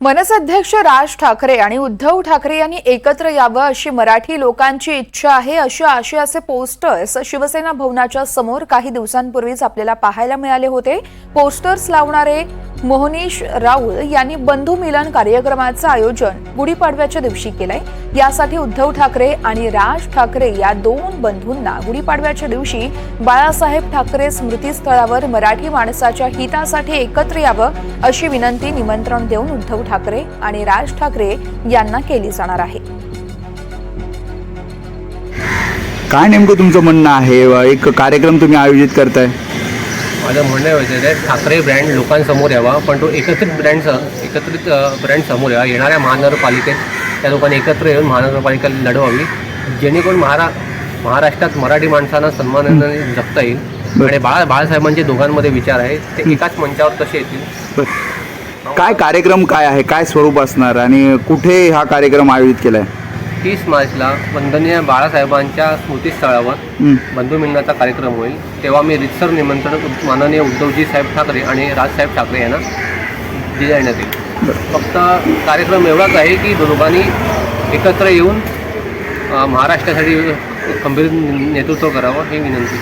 मनसाध्यक्ष राज ठाकरे आणि उद्धव ठाकरे यांनी एकत्र यावं अशी मराठी लोकांची इच्छा आहे अशा आशयाचे पोस्टर्स शिवसेना भवनाच्या समोर काही दिवसांपूर्वीच आपल्याला पाहायला मिळाले होते. पोस्टर्स लावणारे मोहनीश राऊळ यांनी बंधू मिलन कार्यक्रमाचं आयोजन गुढीपाडव्याच्या दिवशी केलंय. यासाठी उद्धव ठाकरे आणि राज ठाकरे या दोन बंधूंना गुढीपाडव्याच्या दिवशी बाळासाहेब ठाकरे स्मृतीस्थळावर मराठी माणसाच्या हितासाठी एकत्र यावं अशी विनंती निमंत्रण देऊन उद्धव ठाकरे आणि राज ठाकरे यांना केली जाणार आहे. काय नेमकं तुमचं म्हणणं आहे? एक कार्यक्रम तुम्ही आयोजित करताय. माझं म्हणणं आहे ठाकरे ब्रँड लोकांसमोर यावा पण तो एकत्रित ब्रँड एकत्रित ब्रँड समोर यावा. येणाऱ्या महानगरपालिकेत त्या लोकांनी एकत्र येऊन महानगरपालिका लढवावी. जेणेकरून महारा महाराष्ट्रात मराठी माणसांना सन्मानाने जगता येईल. आणि बाळा बाळासाहेबांचे दोघांमध्ये विचार आहे ते एकाच मंचावर कसे येतील. काय कार्यक्रम काय आहे? काय स्वरूप असणार? आणि कुठे हा कार्यक्रम आयोजित केलाय? तीस मार्चला वंदनीय बाळासाहेबांच्या स्मृतीस्थळावर हं. बंधू मिलनाचा कार्यक्रम होईल. तेव्हा मी रितसर निमंत्रण माननीय उद्धवजी साहेब ठाकरे आणि राजसाहेब ठाकरे यांना देण्यात येईल. फक्त कार्यक्रम एवढाच आहे की दोघांनी एकत्र येऊन महाराष्ट्रासाठी खंबीर नेतृत्व करावं ही विनंती.